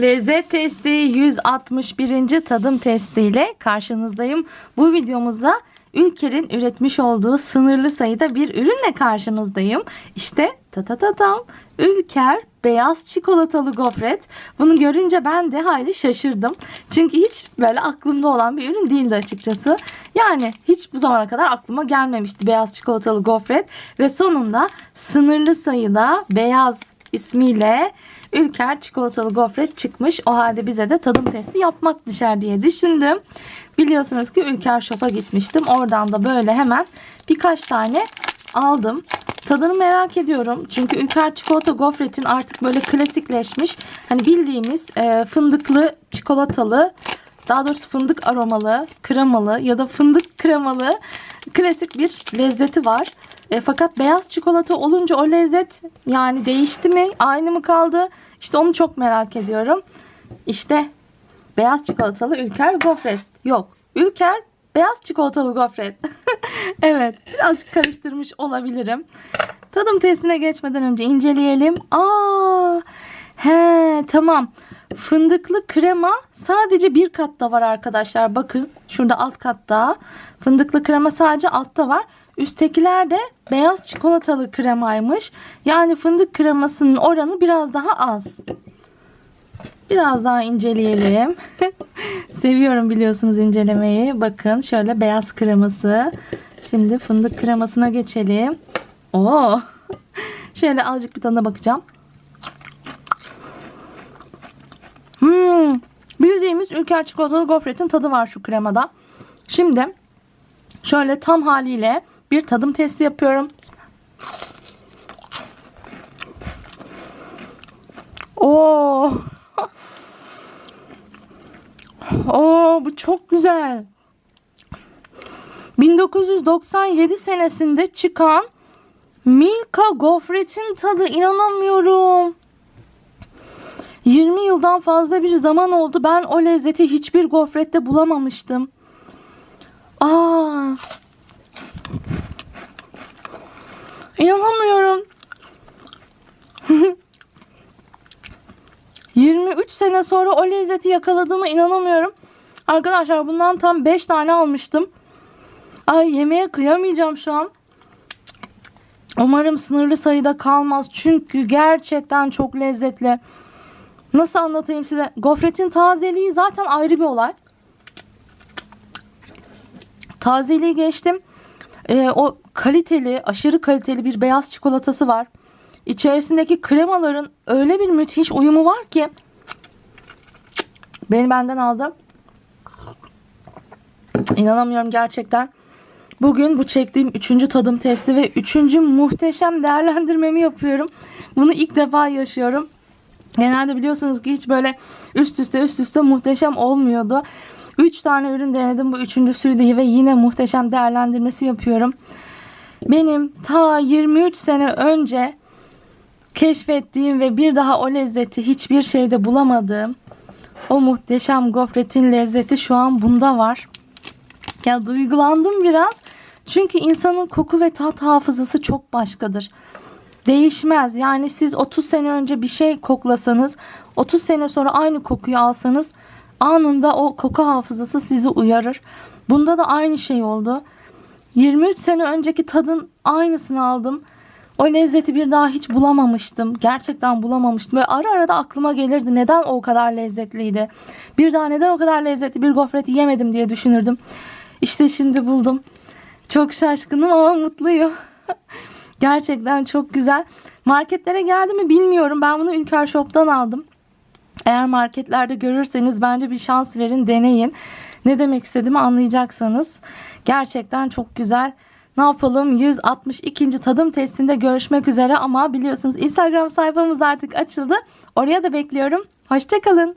Lezzet testi 161. tadım testiyle karşınızdayım. Bu videomuzda Ülker'in üretmiş olduğu sınırlı sayıda bir ürünle karşınızdayım. İşte ta ta ta tam Ülker beyaz çikolatalı gofret. Bunu görünce ben de hayli şaşırdım. Çünkü hiç böyle aklımda olan bir ürün değildi açıkçası. Yani hiç bu zamana kadar aklıma gelmemişti beyaz çikolatalı gofret. Ve sonunda sınırlı sayıda beyaz ismiyle Ülker çikolatalı gofret çıkmış. O halde bize de tadım testi yapmak düşer diye düşündüm. Biliyorsunuz ki Ülker Shop'a gitmiştim. Oradan da böyle hemen birkaç tane aldım. Tadını merak ediyorum. Çünkü Ülker çikolata gofretin artık böyle klasikleşmiş. Hani bildiğimiz e, fındıklı çikolatalı daha doğrusu fındık aromalı, kremalı ya da fındık kremalı klasik bir lezzeti var. E, fakat beyaz çikolata olunca o lezzet yani değişti mi? Aynı mı kaldı? İşte onu çok merak ediyorum. İşte beyaz çikolatalı Ülker gofret. Yok. Ülker beyaz çikolatalı gofret. evet. Birazcık karıştırmış olabilirim. Tadım testine geçmeden önce inceleyelim. Aa, he tamam. Fındıklı krema sadece bir katta var arkadaşlar. Bakın şurada alt katta. Fındıklı krema sadece altta var. Üsttekiler de beyaz çikolatalı kremaymış. Yani fındık kremasının oranı biraz daha az. Biraz daha inceleyelim. Seviyorum biliyorsunuz incelemeyi. Bakın şöyle beyaz kreması. Şimdi fındık kremasına geçelim. Oo. Şöyle azıcık bir tadına bakacağım. Hmm, bildiğimiz ülker çikolatalı gofretin tadı var şu kremada. Şimdi şöyle tam haliyle bir tadım testi yapıyorum. Oo. Oo bu çok güzel. 1997 senesinde çıkan Milka gofretin tadı inanamıyorum. 20 yıldan fazla bir zaman oldu. Ben o lezzeti hiçbir gofrette bulamamıştım. Aa. İnanamıyorum. 23 sene sonra o lezzeti yakaladığıma inanamıyorum. Arkadaşlar bundan tam 5 tane almıştım. Ay yemeğe kıyamayacağım şu an. Umarım sınırlı sayıda kalmaz. Çünkü gerçekten çok lezzetli. Nasıl anlatayım size? Gofretin tazeliği zaten ayrı bir olay. Tazeliği geçtim. Ee, o kaliteli, aşırı kaliteli bir beyaz çikolatası var. İçerisindeki kremaların öyle bir müthiş uyumu var ki beni benden aldı. İnanamıyorum gerçekten. Bugün bu çektiğim üçüncü tadım testi ve üçüncü muhteşem değerlendirmemi yapıyorum. Bunu ilk defa yaşıyorum. Genelde biliyorsunuz ki hiç böyle üst üste üst üste muhteşem olmuyordu. 3 tane ürün denedim. Bu üçüncüsüydü ve yine muhteşem değerlendirmesi yapıyorum. Benim ta 23 sene önce keşfettiğim ve bir daha o lezzeti hiçbir şeyde bulamadığım o muhteşem gofretin lezzeti şu an bunda var. Ya duygulandım biraz. Çünkü insanın koku ve tat hafızası çok başkadır. Değişmez. Yani siz 30 sene önce bir şey koklasanız, 30 sene sonra aynı kokuyu alsanız anında o koku hafızası sizi uyarır. Bunda da aynı şey oldu. 23 sene önceki tadın aynısını aldım. O lezzeti bir daha hiç bulamamıştım. Gerçekten bulamamıştım. Ve ara ara da aklıma gelirdi. Neden o kadar lezzetliydi? Bir daha neden o kadar lezzetli bir gofret yemedim diye düşünürdüm. İşte şimdi buldum. Çok şaşkınım ama mutluyum. Gerçekten çok güzel. Marketlere geldi mi bilmiyorum. Ben bunu Ülker Shop'tan aldım. Eğer marketlerde görürseniz bence bir şans verin, deneyin. Ne demek istediğimi anlayacaksınız. Gerçekten çok güzel. Ne yapalım? 162. tadım testinde görüşmek üzere ama biliyorsunuz Instagram sayfamız artık açıldı. Oraya da bekliyorum. Hoşçakalın.